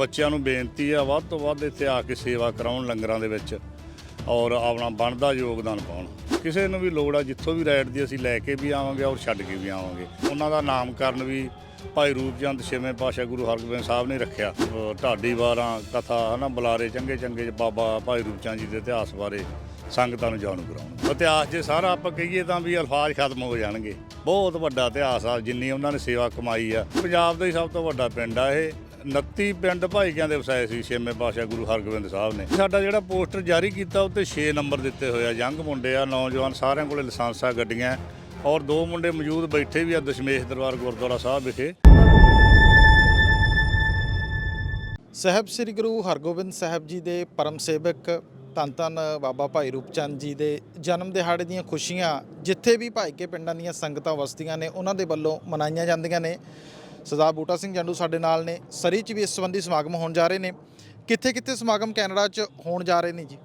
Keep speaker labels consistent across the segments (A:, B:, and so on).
A: ਬੱਚਿਆਂ ਨੂੰ ਬੇਨਤੀ ਆ, ਵੱਧ ਤੋਂ ਵੱਧ ਇੱਥੇ ਆ ਕੇ ਸੇਵਾ ਕਰਾਉਣ ਲੰਗਰਾਂ ਦੇ ਵਿੱਚ ਔਰ ਆਪਣਾ ਬਣਦਾ ਯੋਗਦਾਨ ਪਾਉਣ। ਕਿਸੇ ਨੂੰ ਵੀ ਲੋੜ ਆ, ਜਿੱਥੋਂ ਵੀ ਰਾਈਡ ਦੀ ਅਸੀਂ ਲੈ ਕੇ ਵੀ ਆਵਾਂਗੇ ਔਰ ਛੱਡ ਕੇ ਵੀ ਆਵਾਂਗੇ। ਉਹਨਾਂ ਦਾ ਨਾਮਕਰਨ ਵੀ ਭਾਈ ਰੂਪਚੰਦ ਛੇਵੇਂ ਪਾਸ਼ਾ ਗੁਰੂ ਹਰਗੋਬਿੰਦ ਸਾਹਿਬ ਨੇ ਰੱਖਿਆ। ਢਾਡੀ ਵਾਰਾਂ ਕਥਾ, ਹਨਾ, ਬੁਲਾਰੇ ਚੰਗੇ ਚੰਗੇ ਬਾਬਾ ਭਾਈ ਰੂਪਚੰਦ ਜੀ ਦੇ ਇਤਿਹਾਸ ਬਾਰੇ ਸੰਗਤਾਂ ਨੂੰ ਜਾਣੂ ਕਰਾਉਣ। ਇਤਿਹਾਸ ਜੇ ਸਾਰਾ ਆਪਾਂ ਕਹੀਏ ਤਾਂ ਵੀ ਅਲਫਾਜ਼ ਖਤਮ ਹੋ ਜਾਣਗੇ। ਬਹੁਤ ਵੱਡਾ ਇਤਿਹਾਸ ਆ, ਜਿੰਨੀ ਉਹਨਾਂ ਨੇ ਸੇਵਾ ਕਮਾਈ ਆ। ਪੰਜਾਬ ਦਾ ਹੀ ਸਭ ਤੋਂ ਵੱਡਾ ਪਿੰਡ ਆ ਇਹ। 29 ਪਿੰਡ ਭਾਈਕਿਆਂ ਦੇ ਵਸਾਏ ਸੀ, ਛੇਵੇਂ ਪਾਸ਼ਾ ਗੁਰੂ ਹਰਗੋਬਿੰਦ ਸਾਹਿਬ ਨੇ। ਸਾਡਾ ਜਿਹੜਾ ਪੋਸਟਰ ਜਾਰੀ ਕੀਤਾ, ਉੱਤੇ 6 ਨੰਬਰ ਦਿੱਤੇ ਹੋਏ ਆ। ਯੰਗ ਮੁੰਡੇ ਆ, ਨੌਜਵਾਨ ਸਾਰਿਆਂ ਕੋਲੇ ਲਾਇਸੈਂਸਾਂ ਗੱਡੀਆਂ ਔਰ ਦੋ ਮੁੰਡੇ ਮੌਜੂਦ ਬੈਠੇ ਵੀ ਆ ਦਸ਼ਮੇਸ਼ ਦਰਬਾਰ ਗੁਰਦੁਆਰਾ ਸਾਹਿਬ ਵਿਖੇ।
B: ਸਾਹਿਬ ਸ੍ਰੀ ਗੁਰੂ ਹਰਗੋਬਿੰਦ ਸਾਹਿਬ ਜੀ ਦੇ ਪਰਮ ਸੇਵਕ ਧੰਨ ਧੰਨ ਬਾਬਾ ਭਾਈ ਰੂਪਚੰਦ ਜੀ ਦੇ ਜਨਮ ਦਿਹਾੜੇ ਦੀਆਂ ਖੁਸ਼ੀਆਂ ਜਿੱਥੇ ਵੀ ਭਾਈਕੇ ਪਿੰਡਾਂ ਦੀਆਂ ਸੰਗਤਾਂ ਵਸਦੀਆਂ ਨੇ, ਉਹਨਾਂ ਦੇ ਵੱਲੋਂ ਮਨਾਈਆਂ ਜਾਂਦੀਆਂ ਨੇ। ਸਰਦਾਰ ਬੂਟਾ ਸਿੰਘ ਜੰਡੂ ਸਾਡੇ ਨਾਲ ਨੇ, ਸਰੀ 'ਚ ਵੀ ਇਸ ਸੰਬੰਧੀ ਸਮਾਗਮ ਹੋਣ ਜਾ ਰਹੇ ਨੇ। ਕਿੱਥੇ ਕਿੱਥੇ ਸਮਾਗਮ ਕੈਨੇਡਾ 'ਚ ਹੋਣ ਜਾ ਰਹੇ ਨੇ ਜੀ?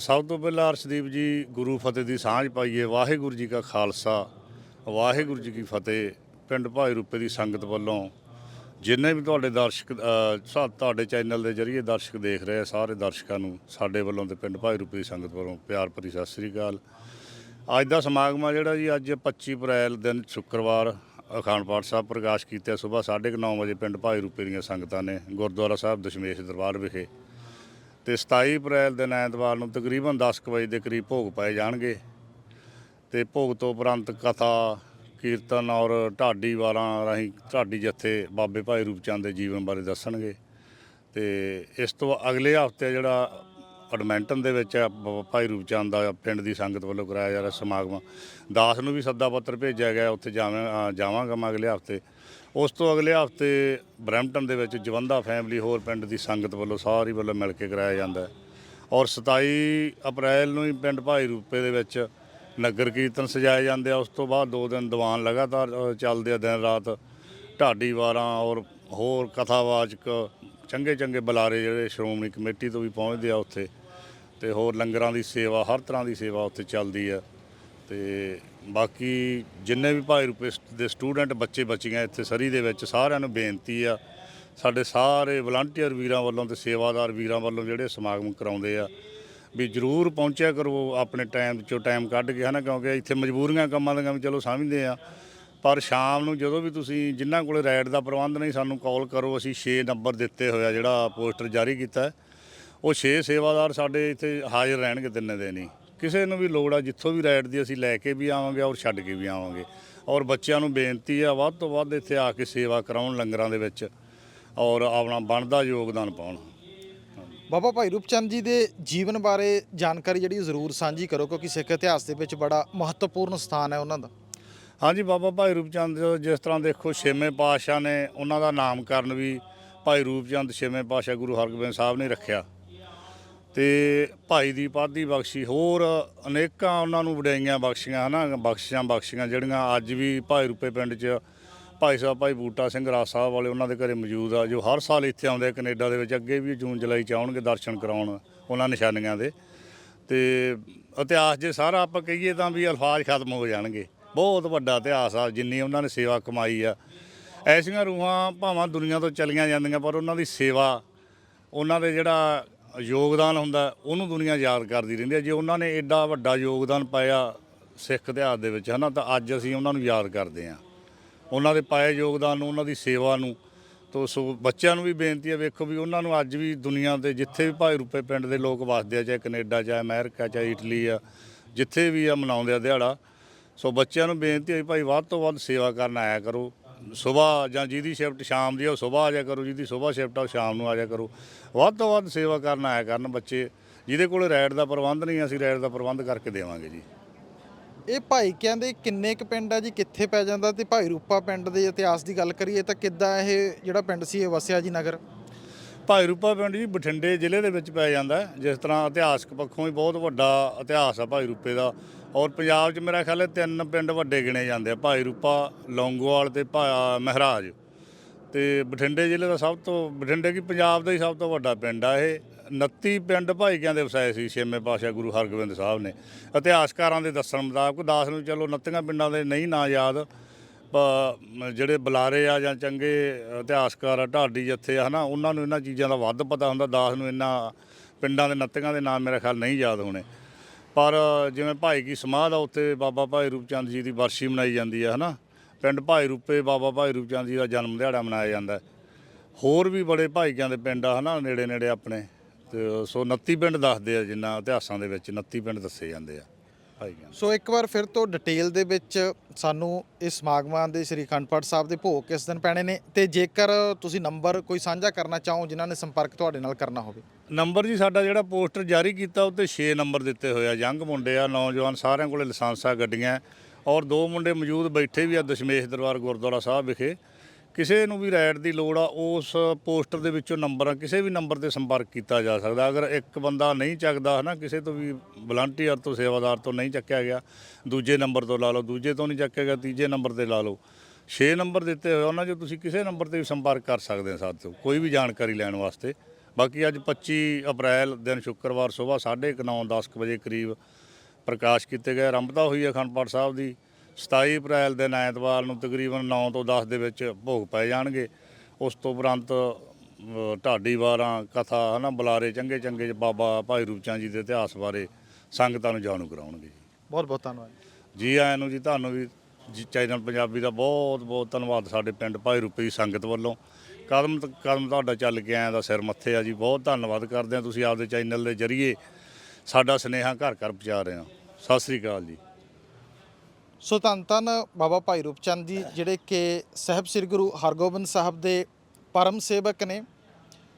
A: ਸਭ ਤੋਂ ਪਹਿਲਾਂ ਅਰਸ਼ਦੀਪ ਜੀ, ਗੁਰੂ ਫਤਿਹ ਦੀ ਸਾਂਝ ਪਾਈਏ। ਵਾਹਿਗੁਰੂ ਜੀ ਕਾ ਖਾਲਸਾ, ਵਾਹਿਗੁਰੂ ਜੀ ਕੀ ਫਤਿਹ। ਪਿੰਡ ਭਾਈ ਰੂਪੇ ਦੀ ਸੰਗਤ ਵੱਲੋਂ ਜਿੰਨੇ ਵੀ ਤੁਹਾਡੇ ਦਰਸ਼ਕ ਤੁਹਾਡੇ ਚੈਨਲ ਦੇ ਜ਼ਰੀਏ ਦਰਸ਼ਕ ਦੇਖ ਰਹੇ ਆ, ਸਾਰੇ ਦਰਸ਼ਕਾਂ ਨੂੰ, ਸਾਡੇ ਵੱਲੋਂ ਤੇ ਪਿੰਡ ਭਾਈ ਰੂਪੇ ਦੀ ਸੰਗਤ ਵੱਲੋਂ ਪਿਆਰ ਭਰੀ ਸਤਿ ਸ੍ਰੀ ਅਕਾਲ। ਅੱਜ ਦਾ ਸਮਾਗਮ ਆ ਜਿਹੜਾ ਜੀ, ਅੱਜ 25 ਅਪ੍ਰੈਲ ਦਿਨ ਸ਼ੁੱਕਰਵਾਰ ਅਖਾਣ ਪਾਠ ਸਾਹਿਬ ਪ੍ਰਕਾਸ਼ ਕੀਤਾ ਸਵੇਰ 9:30 ਵਜੇ ਪਿੰਡ ਭਾਈ ਰੂਪੇ ਦੀਆਂ ਸੰਗਤਾਂ ਨੇ ਗੁਰਦੁਆਰਾ ਸਾਹਿਬ ਦਸ਼ਮੇਸ਼ ਦਰਬਾਰ ਵਿਖੇ। ਤੇ 27 ਅਪ੍ਰੈਲ ਦਿਨ ਐਤਵਾਰ ਨੂੰ ਤਕਰੀਬਨ 10 ਕੁ ਵਜੇ ਦੇ ਕਰੀਬ ਭੋਗ ਪਾਏ ਜਾਣਗੇ। ਤੇ ਭੋਗ ਤੋਂ ਉਪਰੰਤ ਕਥਾ, ਕੀਰਤਨ ਔਰ ਢਾਡੀ ਵਾਰਾਂ ਰਾਹੀਂ ਢਾਡੀ ਜੱਥੇ ਬਾਬੇ ਭਾਈ ਰੂਪਚੰਦ ਦੇ ਜੀਵਨ ਬਾਰੇ ਦੱਸਣਗੇ। ਤੇ ਇਸ ਤੋਂ ਅਗਲੇ ਹਫ਼ਤੇ ਜਿਹੜਾ ਐਡਮਿੰਟਨ ਦੇ ਵਿੱਚ ਬ- ਭਾਈ ਰੂਪਚੰਦ ਦਾ ਪਿੰਡ ਦੀ ਸੰਗਤ ਵੱਲੋਂ ਕਰਾਇਆ ਜਾ ਰਿਹਾ ਸਮਾਗਮ। ਦਾਸ ਨੂੰ ਵੀ ਸੱਦਾ ਪੱਤਰ ਭੇਜਿਆ ਗਿਆ ਉੱਥੇ ਜਾਵਾਂ ਅ, ਜਾਵਾਂਗਾ ਮੈਂ ਅਗਲੇ ਹਫ਼ਤੇ। ਉਸ ਤੋਂ ਅਗਲੇ ਹਫ਼ਤੇ ਬਰੈਂਪਟਨ ਦੇ ਵਿੱਚ ਜਵੰਦਾ ਫੈਮਿਲੀ ਹੋਰ ਪਿੰਡ ਦੀ ਸੰਗਤ ਵੱਲੋਂ ਸਾਰੀ ਵੱਲੋਂ ਮਿਲ ਕੇ ਕਰਾਇਆ ਜਾਂਦਾ ਹੈ। ਔਰ 27 ਅਪ੍ਰੈਲ ਨੂੰ ਹੀ ਪਿੰਡ ਭਾਈ ਰੂਪੇ ਦੇ ਵਿੱਚ ਨਗਰ ਕੀਰਤਨ ਸਜਾਏ ਜਾਂਦੇ ਆ। ਉਸ ਤੋਂ ਬਾਅਦ ਦੋ ਦਿਨ ਦੀਵਾਨ ਲਗਾਤਾਰ ਅ, ਚੱਲਦੇ ਆ ਦਿਨ ਰਾਤ। ਢਾਡੀ ਵਾਰਾਂ ਔਰ ਹੋਰ ਕਥਾਵਾਚਕ ਚੰਗੇ ਚੰਗੇ ਬੁਲਾਰੇ ਜਿਹੜੇ ਸ਼੍ਰੋਮਣੀ ਕਮੇਟੀ ਤੋਂ ਵੀ ਪਹੁੰਚਦੇ ਆ ਉੱਥੇ। ਤੇ ਹੋਰ ਲੰਗਰਾਂ ਦੀ ਸੇਵਾ, ਹਰ ਤਰ੍ਹਾਂ ਦੀ ਸੇਵਾ ਉੱਥੇ ਚੱਲਦੀ ਆ। ਤੇ ਬਾਕੀ ਜਿੰਨੇ ਵੀ ਭਾਈ ਰੂਪੇ ਦੇ ਸਟੂਡੈਂਟ ਬੱਚੇ ਬੱਚੀਆਂ ਇੱਥੇ ਸਰੀ ਦੇ ਵਿੱਚ, ਸਾਰਿਆਂ ਨੂੰ ਬੇਨਤੀ ਆ, ਸਾਡੇ ਸਾਰੇ ਵਲੰਟੀਅਰ ਵੀਰਾਂ ਵੱਲੋਂ ਤੇ ਸੇਵਾਦਾਰ ਵੀਰਾਂ ਵੱਲੋਂ ਜਿਹੜੇ ਸਮਾਗਮ ਕਰਾਉਂਦੇ ਆ, ਵੀ ਜਰੂਰ ਪਹੁੰਚਿਆ ਕਰੋ ਆਪਣੇ ਟਾਈਮ ਚੋਂ ਟਾਈਮ ਕੱਢ ਕੇ, ਹਨਾ, ਕਿਉਂਕਿ ਇੱਥੇ ਮਜਬੂਰੀਆਂ ਕੰਮਾਂ ਦੀਆਂ ਵੀ ਚਲੋ ਸਮਝਦੇ ਆ। ਪਰ ਸ਼ਾਮ ਨੂੰ ਜਦੋਂ ਵੀ ਤੁਸੀਂ ਜਿਨ੍ਹਾਂ ਕੋਲੇ ਰਾਈਡ ਦਾ ਪ੍ਰਬੰਧ ਨਹੀਂ, ਸਾਨੂੰ ਕਾਲ ਕਰੋ, ਅਸੀਂ 6 ਨੰਬਰ ਦਿੱਤੇ ਹੋਇਆ ਜਿਹੜਾ ਪੋਸਟਰ ਜਾਰੀ ਕੀਤਾ। ਹੈ ਉਹ 6 ਸੇਵਾਦਾਰ ਸਾਡੇ ਇੱਥੇ ਹਾਜ਼ਰ ਰਹਿਣਗੇ ਤਿੰਨੇ ਦਿਨ ਹੀ। ਕਿਸੇ ਨੂੰ ਵੀ ਲੋੜ ਆ ਜਿੱਥੋਂ ਵੀ ਰਾਈਡ ਦੀ ਅਸੀਂ ਲੈ ਕੇ ਵੀ ਆਵਾਂਗੇ ਔਰ ਛੱਡ ਕੇ ਵੀ ਆਵਾਂਗੇ। ਔਰ ਬੱਚਿਆਂ ਨੂੰ ਬੇਨਤੀ ਆ ਵੱਧ ਤੋਂ ਵੱਧ ਇੱਥੇ ਆ ਕੇ ਸੇਵਾ ਕਰਾਉਣ ਲੰਗਰਾਂ ਦੇ ਵਿੱਚ ਔਰ ਆਪਣਾ ਬਣਦਾ ਯੋਗਦਾਨ ਪਾਉਣ।
B: ਬਾਬਾ ਭਾਈ ਰੂਪਚੰਦ ਜੀ ਦੇ ਜੀਵਨ ਬਾਰੇ ਜਾਣਕਾਰੀ ਜਿਹੜੀ ਜ਼ਰੂਰ ਸਾਂਝੀ ਕਰੋ ਕਿਉਂਕਿ ਸਿੱਖ ਇਤਿਹਾਸ ਦੇ ਵਿੱਚ ਬੜਾ ਮਹੱਤਵਪੂਰਨ ਸਥਾਨ ਹੈ ਉਹਨਾਂ ਦਾ।
A: ਹਾਂਜੀ ਬਾਬਾ ਭਾਈ ਰੂਪਚੰਦ ਜਿਸ ਤਰ੍ਹਾਂ ਦੇਖੋ ਛੇਵੇਂ ਪਾਤਸ਼ਾਹ ਨੇ ਉਹਨਾਂ ਦਾ ਨਾਮਕਰਨ ਵੀ ਭਾਈ ਰੂਪਚੰਦ ਛੇਵੇਂ ਪਾਤਸ਼ਾਹ ਗੁਰੂ ਹਰਗੋਬਿੰਦ ਸਾਹਿਬ ਨੇ ਰੱਖਿਆ। ਤੇ ਭਾਈ ਦੀ ਪਾਦੀ ਬਖਸ਼ੀ, ਹੋਰ ਅਨੇਕਾਂ ਉਹਨਾਂ ਨੂੰ ਵਡਿਆਈਆਂ ਬਖਸ਼ੀਆਂ, ਹਨਾ ਬਖਸ਼ੀਆਂ ਬਖਸ਼ੀਆਂ, ਜਿਹੜੀਆਂ ਅੱਜ ਵੀ ਭਾਈ ਰੂਪੇ ਪਿੰਡ 'ਚ ਭਾਈ ਸਾਹਿਬ, ਭਾਈ ਬੂਟਾ ਸਿੰਘ ਰਾਜ ਸਾਹਿਬ ਵਾਲੇ ਉਹਨਾਂ ਦੇ ਘਰੇ ਮੌਜੂਦ ਆ, ਜੋ ਹਰ ਸਾਲ ਇੱਥੇ ਆਉਂਦੇ ਆ, ਕੈਨੇਡਾ ਦੇ ਵਿੱਚ ਅੱਗੇ ਵੀ ਜੂਨ ਜੁਲਾਈ ਚ ਆਉਣਗੇ ਦਰਸ਼ਨ ਕਰਾਉਣ ਉਹਨਾਂ ਨਿਸ਼ਾਨੀਆਂ ਦੇ। ਤੇ ਇਤਿਹਾਸ ਜੇ ਸਾਰਾ ਆਪਾਂ ਕਹੀਏ ਤਾਂ ਵੀ ਅਲਫਾਜ਼ ਖਤਮ ਹੋ ਜਾਣਗੇ। ਬਹੁਤ ਵੱਡਾ ਇਤਿਹਾਸ ਆ, ਜਿੰਨੀ ਉਹਨਾਂ ਨੇ ਸੇਵਾ ਕਮਾਈ ਆ। ਐਸੀਆਂ ਰੂਹਾਂ ਭਾਵਾਂ ਦੁਨੀਆ ਤੋਂ ਚਲੀਆਂ ਜਾਂਦੀਆਂ, ਪਰ ਉਹਨਾਂ ਦੀ ਸੇਵਾ, ਉਹਨਾਂ ਦੇ ਜਿਹੜਾ ਯੋਗਦਾਨ ਹੁੰਦਾ, ਉਹਨੂੰ ਦੁਨੀਆ ਯਾਦ ਕਰਦੀ ਰਹਿੰਦੀ ਹੈ। ਜੇ ਉਹਨਾਂ ਨੇ ਐਡਾ ਵੱਡਾ ਯੋਗਦਾਨ ਪਾਇਆ ਸਿੱਖ ਇਤਿਹਾਸ ਦੇ ਵਿੱਚ, ਹਨਾ, ਤਾਂ ਅੱਜ ਅਸੀਂ ਉਹਨਾਂ ਨੂੰ ਯਾਦ ਕਰਦੇ ਹਾਂ। ਉਹਨਾਂ ਦੇ ਪਾਏ ਯੋਗਦਾਨ ਨੂੰ, ਉਹਨਾਂ ਦੀ ਸੇਵਾ ਨੂੰ, ਤੋ ਸੋ ਬੱਚਿਆਂ ਨੂੰ ਵੀ ਬੇਨਤੀ ਹੈ, ਵੇਖੋ ਵੀ ਉਹਨਾਂ ਨੂੰ ਅੱਜ ਵੀ ਦੁਨੀਆ ਦੇ ਜਿੱਥੇ ਵੀ ਭਾਈ ਰੂਪੇ ਪਿੰਡ ਦੇ ਲੋਕ ਵਸਦੇ ਆ, ਚਾਹੇ ਕੈਨੇਡਾ, ਚਾਹੇ ਅਮਰੀਕਾ, ਚਾਹੇ ਇਟਲੀ ਆ, ਜਿੱਥੇ ਵੀ ਆ ਮਨਾਉਂਦੇ ਆ ਦਿਹਾੜਾ, ਸੋ ਬੱਚਿਆਂ ਨੂੰ ਬੇਨਤੀ ਹੈ ਵੀ ਭਾਈ ਵੱਧ ਤੋਂ ਵੱਧ ਸੇਵਾ ਕਰਨ ਆਇਆ ਕਰੋ। ਸਵੇਰ ਜਾਂ ਜਿਹਦੀ ਸ਼ਿਫਟ ਸ਼ਾਮ ਦੀ ਆ, ਉਹ ਸਵੇਰ ਆ ਜਾਇਆ ਕਰੋ, ਜਿਹਦੀ ਸਵੇਰ ਸ਼ਿਫਟ ਆ, ਉਹ ਸ਼ਾਮ ਨੂੰ ਆ ਜਾਇਆ ਕਰੋ। ਵੱਧ ਤੋਂ ਵੱਧ ਸੇਵਾ ਕਰਨ ਆਇਆ ਕਰਨ ਬੱਚੇ, ਜਿਹਦੇ ਕੋਲ ਰਾਈਡ ਦਾ ਪ੍ਰਬੰਧ ਨਹੀਂ, ਅਸੀਂ ਰਾਈਡ ਦਾ ਪ੍ਰਬੰਧ ਕਰਕੇ ਦੇਵਾਂਗੇ ਜੀ।
B: ਇਹ ਭਾਈ ਕਹਿੰਦੇ ਕਿੰਨੇ ਕੁ ਪਿੰਡ ਆ ਜੀ, ਕਿੱਥੇ ਪੈ ਜਾਂਦਾ? ਤੇ ਭਾਈ ਰੂਪਾ ਪਿੰਡ ਦੇ ਇਤਿਹਾਸ ਦੀ ਗੱਲ ਕਰੀਏ ਤਾਂ ਕਿੱਦਾਂ ਇਹ ਜਿਹੜਾ ਪਿੰਡ ਸੀ, ਇਹ ਵਸਿਆ ਜੀ ਨਗਰ?
A: ਭਾਈ ਰੂਪਾ ਪਿੰਡ ਜੀ ਬਠਿੰਡੇ ਜ਼ਿਲ੍ਹੇ ਦੇ ਵਿੱਚ ਪੈ ਜਾਂਦਾ ਜਿਸ ਤਰ੍ਹਾਂ ਇਤਿਹਾਸਕ ਪੱਖੋਂ ਵੀ ਬਹੁਤ ਵੱਡਾ ਇਤਿਹਾਸ ਆ ਭਾਈ ਰੂਪੇ ਦਾ। ਔਰ ਪੰਜਾਬ 'ਚ ਮੇਰਾ ਖਿਆਲ ਹੈ ਤਿੰਨ ਪਿੰਡ ਵੱਡੇ ਗਿਣੇ ਜਾਂਦੇ ਆ, ਭਾਈ ਰੂਪਾ, ਲੌਂਗੋਵਾਲ ਤੇ ਭਾ- ਮਹਿਰਾਜ। ਤੇ ਬਠਿੰਡੇ ਜ਼ਿਲ੍ਹੇ ਦਾ ਸਭ ਤੋਂ, ਬਠਿੰਡੇ ਕੀ ਪੰਜਾਬ ਦਾ ਹੀ ਸਭ ਤੋਂ ਵੱਡਾ ਪਿੰਡ ਆ ਇਹ। 29 ਪਿੰਡ ਭਾਈਕਿਆਂ ਦੇ ਵਸਾਏ ਸੀ ਛੇਵੇਂ ਪਾਤਸ਼ਾਹ ਗੁਰੂ ਹਰਗੋਬਿੰਦ ਸਾਹਿਬ ਨੇ। ਇਤਿਹਾਸਕਾਰਾਂ ਦੇ ਦੱਸਣ ਮੁਤਾਬਕ ਦਾਸ ਨੂੰ ਚਲੋ 29 ਪਿੰਡਾਂ ਦੇ ਨਹੀਂ ਨਾਂ ਯਾਦ ਜਿਹੜੇ ਬੁਲਾਰੇ ਆ ਜਾਂ ਚੰਗੇ ਇਤਿਹਾਸਕਾਰ ਆ, ਢਾਡੀ ਜੱਥੇ ਆ, ਹਨਾ, ਉਹਨਾਂ ਨੂੰ ਇਹਨਾਂ ਚੀਜ਼ਾਂ ਦਾ ਵੱਧ ਪਤਾ ਹੁੰਦਾ, ਦਾਸ ਨੂੰ ਇਹਨਾਂ ਪਿੰਡਾਂ ਦੇ ਨੱਤੀਆਂ ਦੇ ਨਾਮ ਮੇਰਾ ਖਿਆਲ ਨਹੀਂ ਯਾਦ ਹੋਣੇ। ਪਰ ਜਿਵੇਂ ਭਾਈ ਕੀ ਸਮਾਧ ਆ ਉੱਤੇ ਬਾਬਾ ਭਾਈ ਰੂਪਚੰਦ ਜੀ ਦੀ ਵਰਸੀ ਮਨਾਈ ਜਾਂਦੀ ਹੈ ਹਨਾ। ਪਿੰਡ ਭਾਈ ਰੂਪੇ, ਬਾਬਾ ਭਾਈ ਰੂਪਚੰਦ ਜੀ ਦਾ ਜਨਮ ਦਿਹਾੜਾ ਮਨਾਇਆ ਜਾਂਦਾ। ਹੋਰ ਵੀ ਬੜੇ ਭਾਈਕਿਆਂ ਦੇ ਪਿੰਡ ਆ, ਹਨਾ ਨੇੜੇ ਨੇੜੇ ਆਪਣੇ। ਤੇ ਸੋ 29 ਪਿੰਡ ਦੱਸਦੇ ਆ, ਜਿੰਨਾ ਇਤਿਹਾਸਾਂ ਦੇ ਵਿੱਚ 29 ਪਿੰਡ ਦੱਸੇ ਜਾਂਦੇ ਆ। ਦੇ।
B: ਸੋ ਇੱਕ ਵਾਰ ਫਿਰ ਤੋਂ ਡਿਟੇਲ ਦੇ ਵਿੱਚ ਸਾਨੂੰ ਇਸ ਸਮਾਗਮਾਂ ਦੇ ਸ੍ਰੀ ਅਖੰਡ ਪਾਠ ਸਾਹਿਬ ਦੇ ਭੋਗ ਕਿਸ ਦਿਨ ਪੈਣੇ ਨੇ ਤੇ ਜੇਕਰ ਤੁਸੀਂ ਨੰਬਰ ਕੋਈ ਸਾਂਝਾ ਕਰਨਾ ਚਾਹੋ ਜਿਨ੍ਹਾਂ ਨੇ ਸੰਪਰਕ ਤੁਹਾਡੇ ਨਾਲ ਕਰਨਾ ਹੋਵੇ।
A: ਨੰਬਰ ਜੀ ਸਾਡਾ ਜਿਹੜਾ ਪੋਸਟਰ ਜਾਰੀ ਕੀਤਾ ਉੱਤੇ 6 ਨੰਬਰ ਦਿੱਤੇ ਹੋਏ ਆ। ਯੰਗ ਮੁੰਡੇ ਆ ਨੌਜਵਾਨ ਸਾਰਿਆਂ ਕੋਲੇ ਲਾਇਸੈਂਸਾਂ ਗੱਡੀਆਂ ਔਰ ਦੋ ਮੁੰਡੇ ਮੌਜੂਦ ਬੈਠੇ ਵੀ ਆ ਦਸ਼ਮੇਸ਼ ਦਰਬਾਰ ਗੁਰਦੁਆਰਾ ਸਾਹਿਬ ਵਿਖੇ। ਕਿਸੇ ਨੂੰ ਵੀ ਰਾਈਡ ਦੀ ਲੋੜ ਆ, ਉਸ ਪੋਸਟਰ ਦੇ ਵਿੱਚੋਂ ਨੰਬਰ ਕਿਸੇ ਵੀ ਨੰਬਰ ਤੇ ਸੰਪਰਕ ਕੀਤਾ ਜਾ ਸਕਦਾ। ਅਗਰ ਇੱਕ ਬੰਦਾ ਨਹੀਂ ਚੱਕਦਾ ਹਨਾ, ਕਿਸੇ ਤੋਂ ਵੀ ਵਲੰਟੀਅਰ ਤੋਂ, ਸੇਵਾਦਾਰ ਤੋਂ ਨਹੀਂ ਚੱਕਿਆ ਗਿਆ, ਦੂਜੇ ਨੰਬਰ ਤੋਂ ਲਾ ਲਓ, ਦੂਜੇ ਤੋਂ ਨਹੀਂ ਚੱਕਿਆ ਗਿਆ, ਤੀਜੇ ਨੰਬਰ ਤੇ ਲਾ ਲਓ 6 ਨੰਬਰ ਦਿੱਤੇ ਹੋਏ ਉਹਨਾਂ 'ਚੋਂ ਤੁਸੀਂ ਕਿਸੇ ਨੰਬਰ ਤੇ ਵੀ ਸੰਪਰਕ ਕਰ ਸਕਦੇ ਹੋ ਸਾਡੇ ਕੋਈ ਵੀ ਜਾਣਕਾਰੀ ਲੈਣ ਵਾਸਤੇ। ਬਾਕੀ ਅੱਜ 25 ਅਪ੍ਰੈਲ, ਦਿਨ ਸ਼ੁੱਕਰਵਾਰ, ਸਵੇਰ 9:30 10 ਵਜੇ ਕਰੀਬ ਪ੍ਰਕਾਸ਼ ਕੀਤੇ ਗਏ, ਆਰੰਭਤਾ ਹੋਈ ਹੈ ਅਖੰਡ ਪਾਠ ਸਾਹਿਬ ਦੀ। 27 ਅਪ੍ਰੈਲ ਦਿਨ ਐਤਵਾਰ ਨੂੰ ਤਕਰੀਬਨ 9 ਤੋਂ 10 ਦੇ ਵਿੱਚ ਭੋਗ ਪਏ ਜਾਣਗੇ। ਉਸ ਤੋਂ ਉਪਰੰਤ ਢਾਡੀ ਵਾਰਾਂ ਕਥਾ ਹਨਾ ਬੁਲਾਰੇ ਚੰਗੇ ਚੰਗੇ ਬਾਬਾ ਭਾਈ ਰੂਪਚੰਦ ਜੀ ਦੇ ਇਤਿਹਾਸ ਬਾਰੇ ਸੰਗਤਾਂ ਨੂੰ ਜਾਣੂ ਕਰਾਉਣਗੇ
B: ਬਹੁਤ ਬਹੁਤ ਧੰਨਵਾਦ
A: ਜੀ। ਆਇਆਂ ਨੂੰ ਜੀ ਤੁਹਾਨੂੰ ਵੀ ਜੀ ਚੈਨਲ ਪੰਜਾਬੀ ਦਾ ਬਹੁਤ ਬਹੁਤ ਧੰਨਵਾਦ। ਸਾਡੇ ਪਿੰਡ ਭਾਈ ਰੂਪੇ ਦੀ ਸੰਗਤ ਵੱਲੋਂ। ਕਦਮ ਕਦਮ ਤੁਹਾਡਾ ਚੱਲ ਕੇ ਆਇਆ ਦਾ ਸਿਰ ਮੱਥੇ ਆ ਜੀ। ਬਹੁਤ ਧੰਨਵਾਦ ਕਰਦੇ ਆ ਤੁਸੀਂ ਆਪਦੇ ਚੈਨਲ ਦੇ ਜ਼ਰੀਏ। ਸਾਡਾ ਸੁਨੇਹਾ ਘਰ ਘਰ ਪਹੁੰਚਾ ਰਹੇ ਹੋ। ਸਤਿ ਸ੍ਰੀ ਅਕਾਲ ਜੀ।
B: ਸੋ ਧੰਨ ਧੰਨ ਬਾਬਾ ਭਾਈ ਰੂਪਚੰਦ ਜੀ ਜਿਹੜੇ ਕਿ ਸਾਹਿਬ ਸ੍ਰੀ ਗੁਰੂ ਹਰਗੋਬਿੰਦ ਸਾਹਿਬ ਦੇ ਪਰਮ ਸੇਵਕ ਨੇ,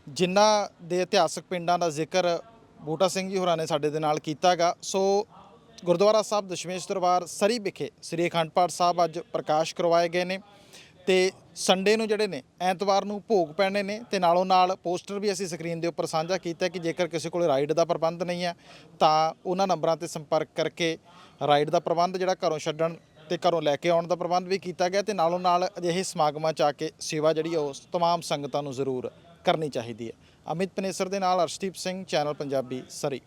B: ਜਿਨ੍ਹਾਂ ਦੇ ਇਤਿਹਾਸਕ ਪਿੰਡਾਂ ਦਾ ਜ਼ਿਕਰ ਬੂਟਾ ਸਿੰਘ ਜੀ ਹੋਰਾਂ ਨੇ ਸਾਡੇ ਦੇ ਨਾਲ ਕੀਤਾਗਾ ਸੋ ਗੁਰਦੁਆਰਾ ਸਾਹਿਬ ਦਸ਼ਮੇਸ਼ ਦਰਬਾਰ ਸਰੀ ਵਿਖੇ ਸ੍ਰੀ ਅਖੰਡ ਪਾਠ ਸਾਹਿਬ ਅੱਜ ਪ੍ਰਕਾਸ਼ ਕਰਵਾਏ ਗਏ ਨੇ ਤੇ ਸੰਡੇ ਨੂੰ ਜਿਹੜੇ ਨੇ, ਐਤਵਾਰ ਨੂੰ ਭੋਗ ਪੈਣੇ ਨੇ ਤੇ ਨਾਲੋਂ ਨਾਲ ਪੋਸਟਰ ਵੀ ਅਸੀਂ ਸਕਰੀਨ ਦੇ ਉੱਪਰ ਸਾਂਝਾ ਕੀਤਾ ਕਿ ਜੇਕਰ ਕਿਸੇ ਕੋਲ ਰਾਈਡ ਦਾ ਪ੍ਰਬੰਧ ਨਹੀਂ ਹੈ, ਤਾਂ ਉਹਨਾਂ ਨੰਬਰਾਂ ਤੇ ਸੰਪਰਕ ਕਰਕੇ ਰਾਈਡ ਦਾ ਪ੍ਰਬੰਧ ਜਿਹੜਾ ਘਰੋਂ ਛੱਡਣ ਤੇ ਘਰੋਂ ਲੈ ਕੇ ਆਉਣ ਦਾ ਪ੍ਰਬੰਧ ਵੀ ਕੀਤਾ ਗਿਆ ਤੇ ਨਾਲੋਂ ਨਾਲ ਅਜਿਹੇ ਸਮਾਗਮਾਂ 'ਚ ਆ ਕੇ ਸੇਵਾ ਜਿਹੜੀ ਉਹ ਤਮਾਮ ਸੰਗਤਾਂ ਨੂੰ ਜ਼ਰੂਰ ਕਰਨੀ ਚਾਹੀਦੀ ਹੈ। ਅਮਿਤ ਪਨੇਸਰ ਦੇ ਨਾਲ ਅਰਸ਼ਦੀਪ ਸਿੰਘ, ਚੈਨਲ ਪੰਜਾਬੀ ਸਰੀ।